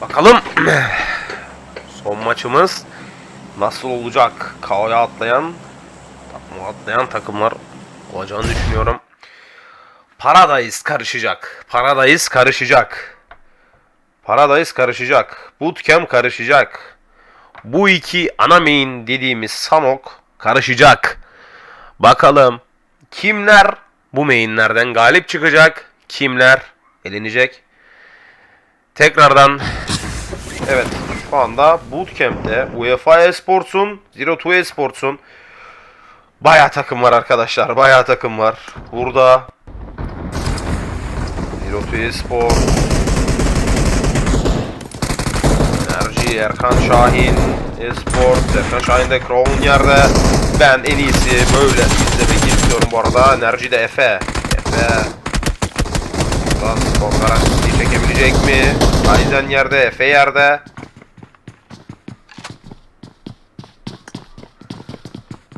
Bakalım son maçımız nasıl olacak? Kao'ya atlayan atlayan takımlar olacağını düşünüyorum. Paradise karışacak. Paradise karışacak. Paradise karışacak. Bootcamp karışacak. Bu iki ana main dediğimiz Sanok karışacak. Bakalım kimler bu mainlerden galip çıkacak? Kimler elenecek? Tekrardan evet şu anda Bootcamp'te UEFA Esports'un Zero Two Esports'un bayağı takım var arkadaşlar. Bayağı takım var. Burada Zero Two Esport Enerji Erkan Şahin Esport Erkan Şahin de Crown yerde ben en iyisi böyle izlemek istiyorum bu arada. Enerji de Efe Efe Buradan skor çekebilecek mi? Aizen yerde, Efe yerde.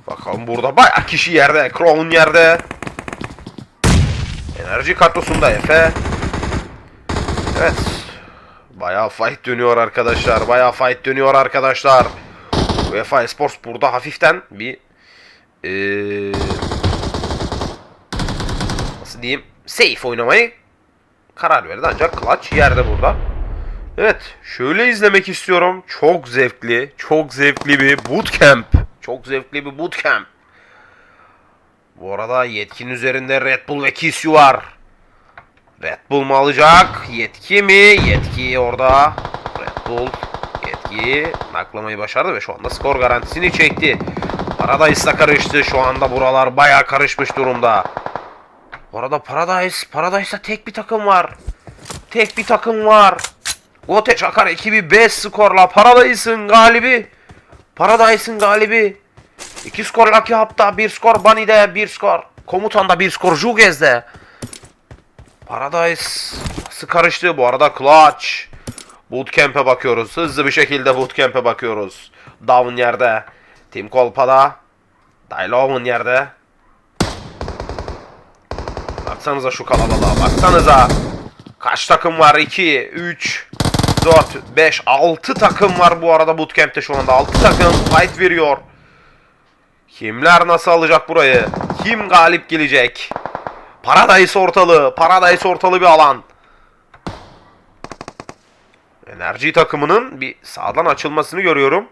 Bakalım burada bayağı kişi yerde. Crown yerde. Enerji kartosunda Efe. Evet. Bayağı fight dönüyor arkadaşlar. Bayağı fight dönüyor arkadaşlar. UEFA Esports burada hafiften bir eee nasıl diyeyim safe oynamayı karar verdi ancak clutch yerde burada. Evet şöyle izlemek istiyorum. Çok zevkli, çok zevkli bir bootcamp. Çok zevkli bir bootcamp. Bu arada yetkin üzerinde Red Bull ve Kisyu var. Red Bull mu alacak? Yetki mi? Yetki orada. Red Bull yetkiyi naklamayı başardı ve şu anda skor garantisini çekti. Paradise'la karıştı. Şu anda buralar baya karışmış durumda. Bu Paradise, Paradise'da tek bir takım var. Tek bir takım var. Gote Çakar ekibi 5 skorla Paradise'ın galibi. Paradise'ın galibi. 2 skor Lucky Hub'da, 1 skor Bunny'de, 1 skor Komutan'da, 1 skor Juges'de. Paradise nasıl karıştı bu arada Clutch. Bootcamp'e bakıyoruz. Hızlı bir şekilde Bootcamp'e bakıyoruz. Down yerde. Team Kolpa'da. Dylov'un yerde. Baksanıza şu kalabalığa. Baksanıza. Kaç takım var? 2, 3, 4, 5, 6 takım var bu arada Bootcamp'te şu anda. 6 takım fight veriyor. Kimler nasıl alacak burayı? Kim galip gelecek? Paradise ortalığı. Paradise ortalığı bir alan. Enerji takımının bir sağdan açılmasını görüyorum.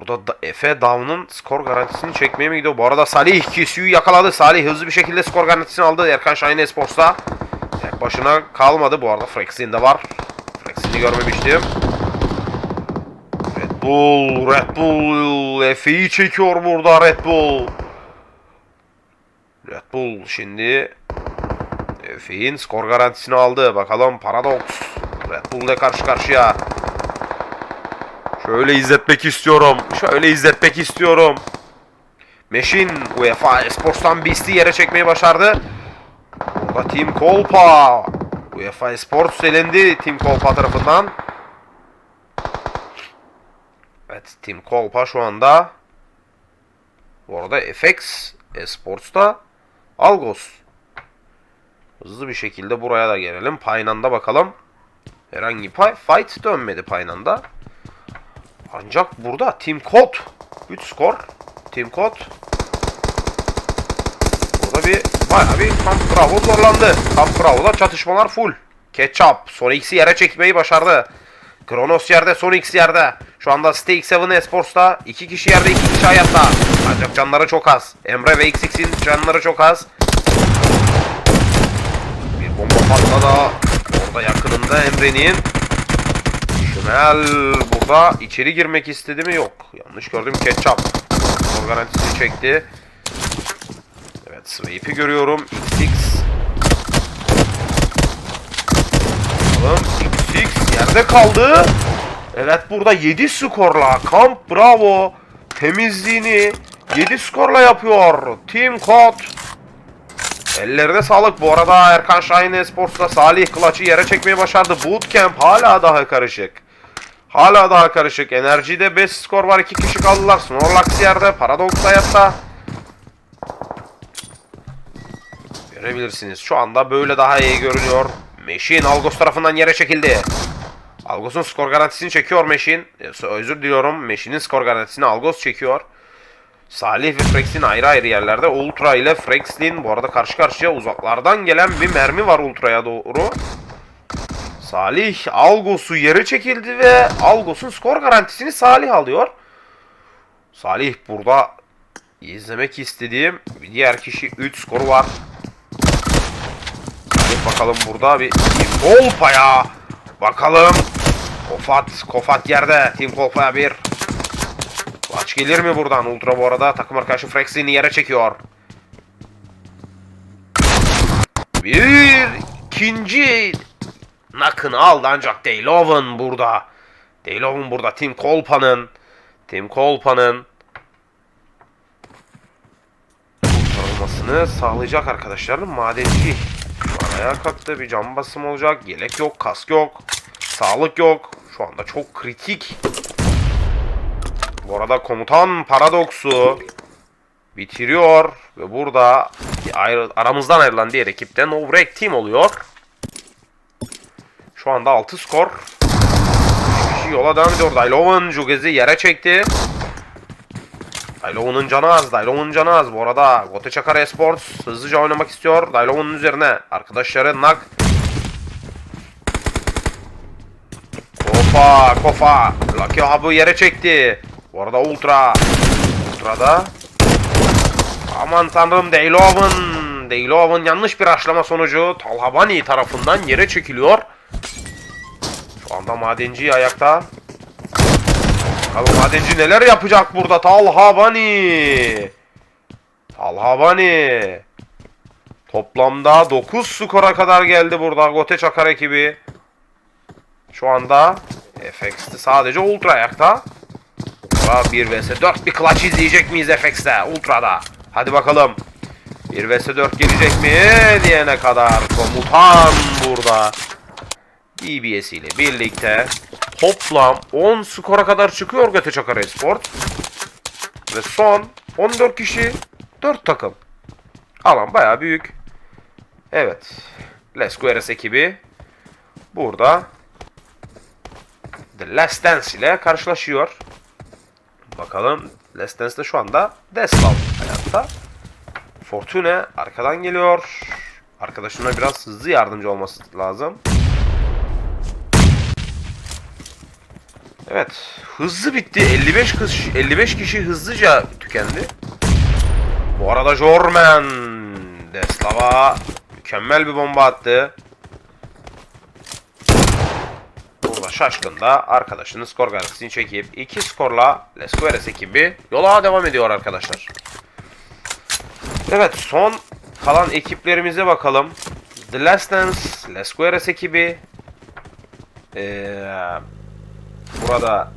Burada da Efe Down'un skor garantisini çekmeye mi gidiyor? Bu arada Salih Kisu'yu yakaladı. Salih hızlı bir şekilde skor garantisini aldı. Erkan Şahin Esports'ta. Tek başına kalmadı. Bu arada Frex'in de var. Frex'ini görmemiştim. Red Bull, Red Bull. Efe'yi çekiyor burada Red Bull. Red Bull şimdi Efe'nin skor garantisini aldı. Bakalım Paradox. Red Bull ile karşı karşıya. Şöyle izletmek istiyorum. Şöyle izletmek istiyorum. Meşin UEFA Esports'tan Beast'i yere çekmeyi başardı. Burada Team Kolpa. UEFA Esports elendi Team Kolpa tarafından. Evet Team Kolpa şu anda bu arada FX Esports'ta Algos. Hızlı bir şekilde buraya da gelelim. Paynan'da bakalım. Herhangi bir fight dönmedi Paynan'da. Ancak burada Team Code 3 skor. Team Code Burada bir bayağı bir Camp Bravo zorlandı. Camp Bravo'da çatışmalar full. Ketchup son X'i yere çekmeyi başardı. Kronos yerde, son X yerde. Şu anda Stake 7 Esports'ta iki kişi yerde, iki kişi hayatta. Ancak canları çok az. Emre ve XX'in canları çok az. Bir bomba patladı. Orada yakınında Emre'nin. Şümel burada içeri girmek istedi mi? Yok. Yanlış gördüm. Ketchup. Skor garantisini çekti. Evet Sweep'i görüyorum. XX. Bakalım XX yerde kaldı. Evet burada 7 skorla Camp Bravo temizliğini 7 skorla yapıyor. Team Code. Ellerine sağlık. Bu arada Erkan Şahin Esports'ta Salih Kılaç'ı yere çekmeyi başardı. Bootcamp hala daha karışık. Hala daha karışık. Enerjide 5 skor var. 2 kişi kaldılar. Snorlax yerde. Paradox hayatta. Görebilirsiniz. Şu anda böyle daha iyi görünüyor. Meşin Algos tarafından yere çekildi. Algos'un skor garantisini çekiyor Meşin. E, Özür diliyorum. Meşin'in skor garantisini Algos çekiyor. Salih ve Frex'in ayrı ayrı yerlerde. Ultra ile Frex'in bu arada karşı karşıya uzaklardan gelen bir mermi var Ultra'ya doğru. Salih Algos'u yere çekildi ve Algos'un skor garantisini Salih alıyor. Salih burada izlemek istediğim bir diğer kişi 3 skoru var. Hadi bakalım burada bir Team Kolpa'ya. Bakalım. Kofat. Kofat yerde. Team Kolpa'ya bir. Maç gelir mi buradan? Ultra bu arada takım arkadaşı Frex'ini yere çekiyor. Bir ikinci nakını aldı ancak Dayloven burada. Dayloven burada. Team Kolpa'nın Team Kolpa'nın kurtarılmasını sağlayacak arkadaşlarım. Madenci ayağa kalktı. Bir cam basım olacak. Yelek yok, kask yok. Sağlık yok. Şu anda çok kritik. Bu arada komutan Paradox'u bitiriyor. Ve burada ayrı, aramızdan ayrılan diğer ekipte No Break Team oluyor. Şu anda 6 skor. 3 kişi yola devam ediyor. Dailoven Jugez'i yere çekti. Dailoven'ın canı az. Dailoven'ın canı az. Bu arada Gote Çakar Esports hızlıca oynamak istiyor. Dailoven'ın üzerine arkadaşları Nak. Kofa, Kofa. Lucky Hub'ı yere çekti. Bu arada Ultra. Ultra'da. Aman tanrım Dailoven. Dailoven yanlış bir aşlama sonucu Talhabani tarafından yere çekiliyor. Şu anda Madenci ayakta. Bakalım Madenci neler yapacak burada Talhabani. Talhabani. Toplamda 9 skora kadar geldi burada Gote Çakar ekibi. Şu anda FX'te sadece Ultra ayakta. Ultra 1 vs 4 bir clutch izleyecek miyiz FX'te Ultra'da? Hadi bakalım. 1 vs 4 gelecek mi diyene kadar komutan burada. DBS ile birlikte toplam 10 skora kadar çıkıyor Göte Çakar Esport. Ve son 14 kişi 4 takım. Alan baya büyük. Evet. Les Guerres ekibi burada The Last Dance ile karşılaşıyor. Bakalım Last Dance'de şu anda Deslav hayatta. Fortune arkadan geliyor. Arkadaşına biraz hızlı yardımcı olması lazım. Evet. Hızlı bitti. 55 kişi, 55 kişi hızlıca tükendi. Bu arada Jorman Deslav'a mükemmel bir bomba attı. Burada şaşkın da arkadaşının skor garantisini çekip 2 skorla Les Guerres ekibi yola devam ediyor arkadaşlar. Evet son kalan ekiplerimize bakalım. The Last Dance, Les Guerres ekibi. Ee, burada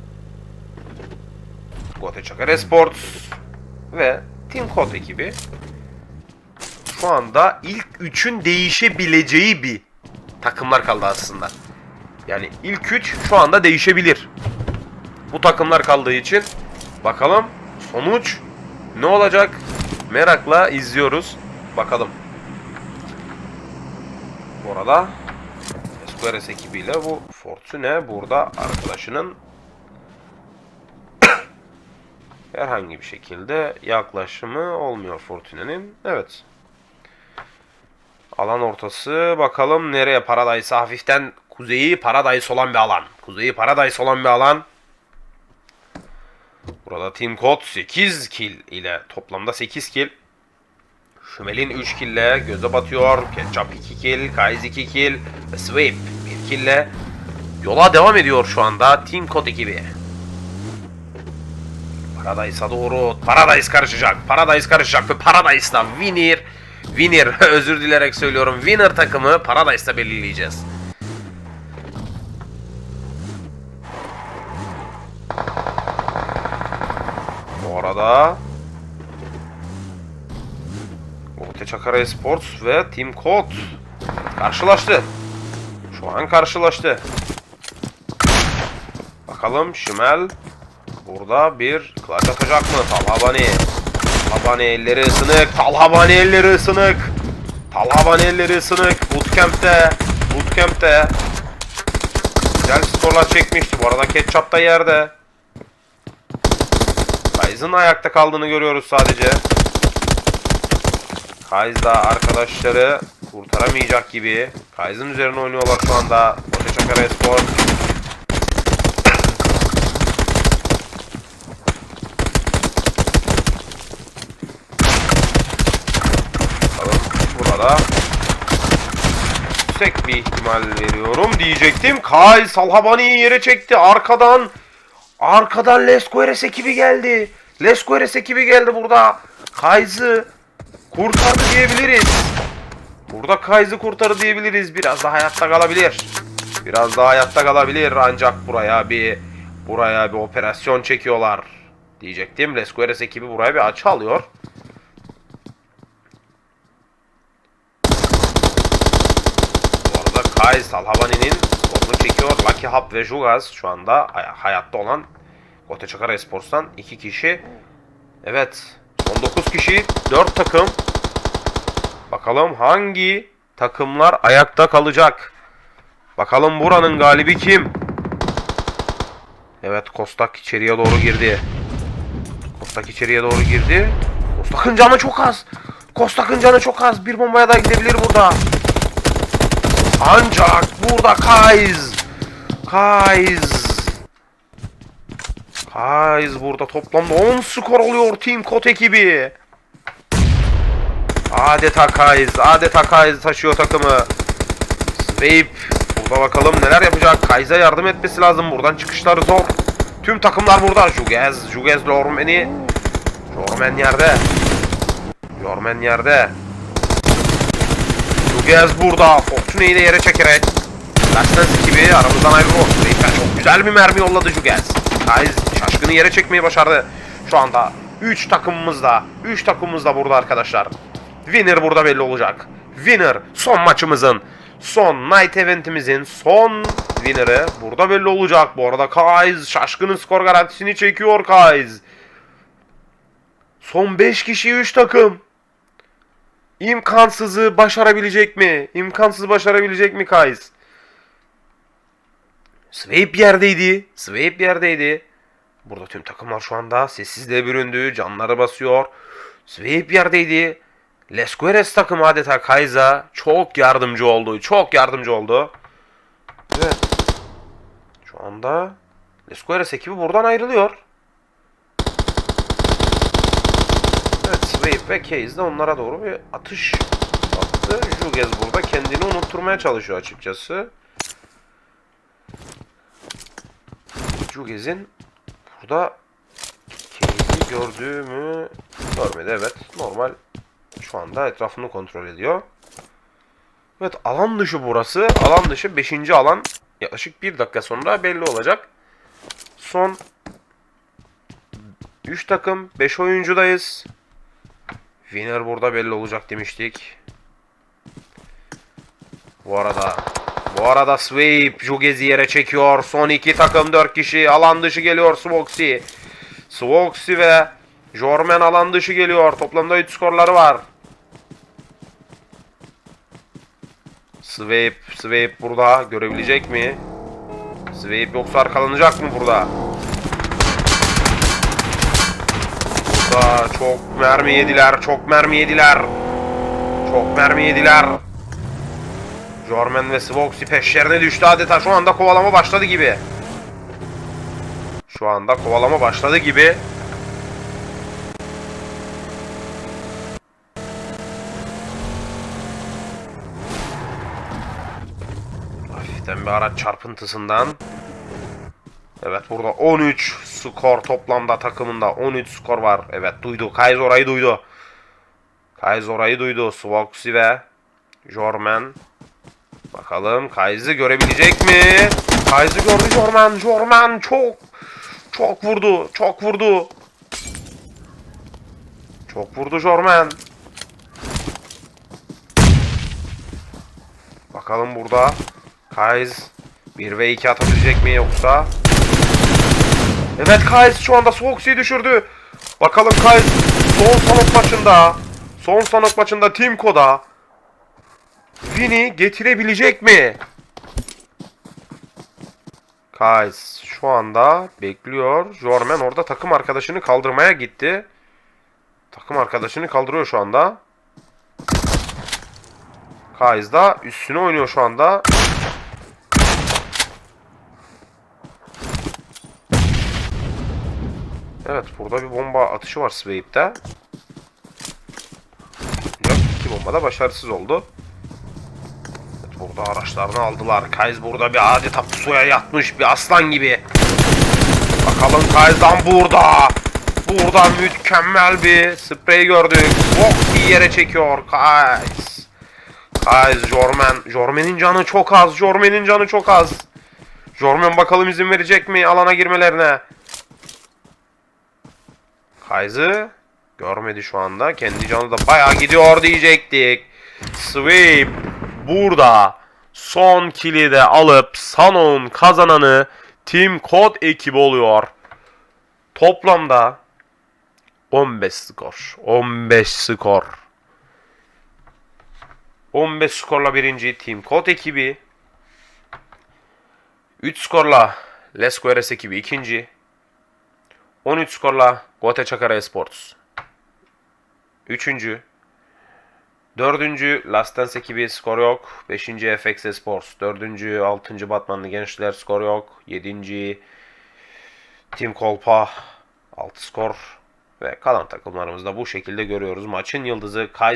Gote Çakar Esports ve Team Code ekibi. Şu anda ilk üçün değişebileceği bir takımlar kaldı aslında. Yani ilk 3 şu anda değişebilir. Bu takımlar kaldığı için bakalım sonuç ne olacak? Merakla izliyoruz. Bakalım. Bu arada Esquires ekibiyle bu Fortune burada arkadaşının herhangi bir şekilde yaklaşımı olmuyor Fortune'nin. Evet. Alan ortası bakalım nereye Paradise hafiften kuzeyi Paradise olan bir alan. Kuzeyi Paradise olan bir alan. Burada Team Code 8 kill ile toplamda 8 kill. Şümel'in 3 kill ile göze batıyor. Ketchup 2 kill, Kaiz 2 kill ve Sweep 1 kill ile yola devam ediyor şu anda Team Code ekibi. Paradise'a doğru Paradise karışacak. Paradise karışacak ve Paradise'da winner Winner özür dilerek söylüyorum. Winner takımı Paradise'da belirleyeceğiz. Bu arada Orta Çakar Esports ve Team Code karşılaştı. Şu an karşılaştı. Bakalım Şimel burada bir clutch atacak mı? Talhabani. Talhabani elleri ısınık. Talhabani elleri ısınık. Talhabani elleri ısınık. Bootcamp'te. Bootcamp bootcamp'te. Güzel skorlar çekmişti. Bu arada ketçap da yerde. Kai'ın ayakta kaldığını görüyoruz sadece. Kaiz da arkadaşları kurtaramayacak gibi. Kai'ın üzerine oynuyorlar şu anda. Boşa Çakar Espor. Bakalım burada yüksek bir ihtimal veriyorum diyecektim. Kay Salhabani'yi yere çekti. Arkadan arkadan Lesqueres ekibi geldi. Lesqueres ekibi geldi burada. Kayz'ı kurtardı diyebiliriz. Burada Kayz'ı kurtardı diyebiliriz. Biraz daha hayatta kalabilir. Biraz daha hayatta kalabilir ancak buraya bir buraya bir operasyon çekiyorlar diyecektim. Lesqueres ekibi buraya bir açı alıyor. Bu arada Kai Salhavani'nin skorunu çekiyor. Lucky Hub ve Jugaz şu anda hay- hayatta olan Gote Esports'tan iki kişi. Evet. Son 9 kişi. 4 takım. Bakalım hangi takımlar ayakta kalacak. Bakalım buranın galibi kim? Evet Kostak içeriye doğru girdi. Kostak içeriye doğru girdi. Kostak'ın canı çok az. Kostak'ın canı çok az. Bir bombaya da gidebilir burada. Ancak burada Kaiz. Kaiz. Kaiz burada toplamda 10 skor oluyor Team Kot ekibi. Adeta Kaiz. Adeta Kaiz taşıyor takımı. Sweep. Burada bakalım neler yapacak. Kaiz'e yardım etmesi lazım. Buradan çıkışları zor. Tüm takımlar burada. Jugez. Jugez Lormen'i. Lormen yerde. Lormen yerde. Jugez burada. Fortune'yi de yere çekerek. Lastens gibi aramızdan ayrılıyor. Sweep'e çok güzel bir mermi yolladı Jugez. Kaiz şaşkını yere çekmeyi başardı. Şu anda 3 takımımız da 3 takımımız da burada arkadaşlar. Winner burada belli olacak. Winner son maçımızın son night eventimizin son winner'ı burada belli olacak. Bu arada Kaiz şaşkının skor garantisini çekiyor Kaiz. Son 5 kişi 3 takım. İmkansızı başarabilecek mi? İmkansızı başarabilecek mi Kaiz? Sweep yerdeydi. Sweep yerdeydi. Burada tüm takımlar şu anda sessizliğe büründü. Canları basıyor. Sweep yerdeydi. Lesqueres takımı adeta Kaiza çok yardımcı oldu. Çok yardımcı oldu. Evet. Şu anda Lesqueres ekibi buradan ayrılıyor. Evet Sweep ve Case de onlara doğru bir atış attı. Jugez burada kendini unutturmaya çalışıyor açıkçası. Jugez'in burada Case'i gördüğümü görmedi. Evet normal şu anda etrafını kontrol ediyor. Evet alan dışı burası. Alan dışı 5. alan. Yaklaşık 1 dakika sonra belli olacak. Son 3 takım 5 oyuncudayız. Winner burada belli olacak demiştik. Bu arada bu arada Sweep Jugez'i yere çekiyor. Son iki takım 4 kişi. Alan dışı geliyor Swoxy. Swoxy ve Jormen alan dışı geliyor. Toplamda 3 skorları var. Sweep, Sweep burada görebilecek mi? Sweep yoksa arkalanacak mı burada? Burada çok mermi yediler, çok mermi yediler. Çok mermi yediler. Jormen ve Svoxy peşlerine düştü adeta. Şu anda kovalama başladı gibi. Şu anda kovalama başladı gibi. Bir araç çarpıntısından. Evet burada 13 skor toplamda takımında 13 skor var. Evet duydu. Kaiz orayı duydu. Kaiz orayı duydu. Svoxy ve Jormen. Bakalım Kaiz'i görebilecek mi? Kaiz'i gördü Jorman. Jorman çok çok vurdu. Çok vurdu. Çok vurdu Jorman. Bakalım burada Kaiz 1 ve 2 atabilecek mi yoksa? Evet Kaiz şu anda Swoxy'yi düşürdü. Bakalım Kaiz son sanok maçında son sanok maçında Team Koda Win'i getirebilecek mi? Kays şu anda bekliyor. Jormen orada takım arkadaşını kaldırmaya gitti. Takım arkadaşını kaldırıyor şu anda. Kays da üstüne oynuyor şu anda. Evet burada bir bomba atışı var Swape'de. Ancak iki bomba da başarısız oldu. Evet, burada araçlarını aldılar. Kays burada bir adeta pusuya yatmış bir aslan gibi. Bakalım Kays'dan burada. Burada mükemmel bir sprey gördük. Çok iyi yere çekiyor Kays. Kays Jormen. Jormen'in canı çok az. Jormen'in canı çok az. Jormen bakalım izin verecek mi alana girmelerine. Kays'ı görmedi şu anda. Kendi canı da bayağı gidiyor diyecektik. Sweep burada son kili de alıp Sano'nun kazananı Team Code ekibi oluyor. Toplamda 15 skor. 15 skor. 15 skorla birinci Team Code ekibi. 3 skorla Let's Go RS ekibi ikinci. 13 skorla Gote Çakara Esports. Üçüncü. Dördüncü Last Dance ekibi skor yok. Beşinci FX Esports. Dördüncü, altıncı Batmanlı Gençler skor yok. Yedinci Team Kolpa. Altı skor. Ve kalan takımlarımızda bu şekilde görüyoruz. Maçın yıldızı Kay